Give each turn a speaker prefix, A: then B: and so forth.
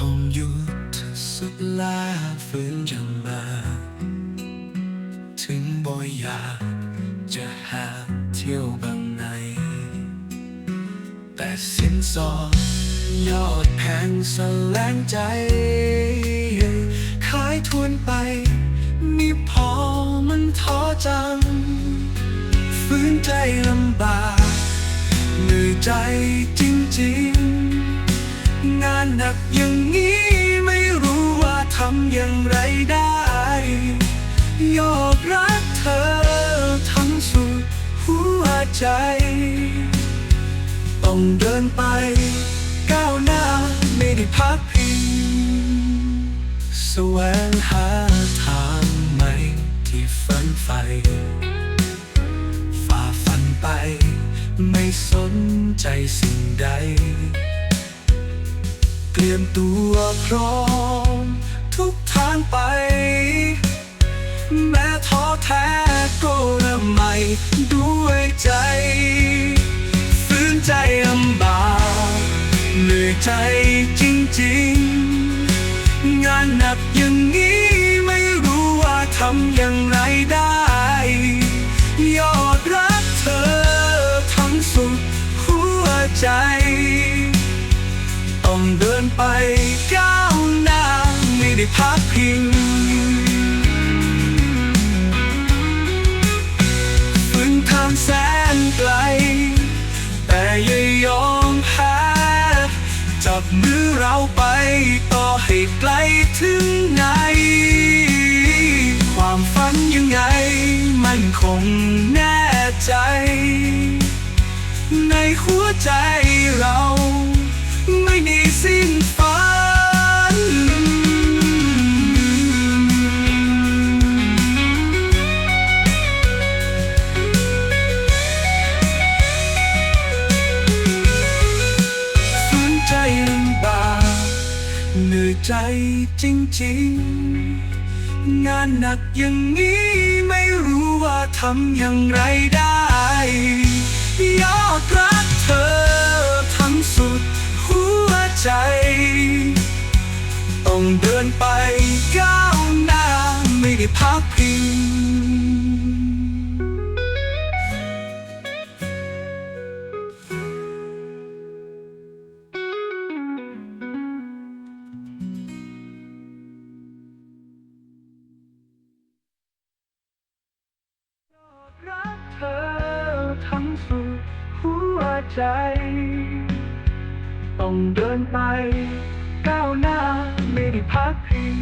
A: หยุดสุดลาฝืนจะมา ถึงบ่อยอยากจะหาเที่ยวบางใน แต่สินสอดยอดแพงสแลงใจ ขายทวนไป มีพอมันท้อจังฟื้นใจลำบาก เหนื่อยใจจริงๆ หนักอย่างนี้ไม่รู้ว่าทำอย่างไรได้ ยอดรักเธอทั้งสุดหัวใจ ต้องเดินไป ก้าวหน้าไม่ได้พักพิงแสวงหาทางใหม่ที่ฝันใฝ่ฝ่าฟันไป ไม่สนใจสิ่งใด ตรียมตัวพร้อม ทุกทางไป แม้ท้อแท้ก็เริ่มใหม่ด้วยใจฟื้นใจลำบากเหนื่อยใจจริง ๆ งานหนักอย่างนี้ไม่รู้ว่าทำ ต้องเดินไปก้าวหน้าไม่ได้พักพิงฝืนทางแสนไกล แต่อย่ายอมแพ้จับมือเราไปต่อให้ไกลถึงไหน ความฝันยังไง มันคงแน่ใจ ในหัวใจ เหนื่อยใจจริงๆ งานหนักอย่างนี้ไม่รู้ว่าทำอย่างไรได้ยอดรักเธอทั้งสุดหัวใจ ต้องเดินไปก้าวหน้าไม่ได้พักพิง ใจ ต้องเดินไป ก้าวหน้าไม่ได้พักพิง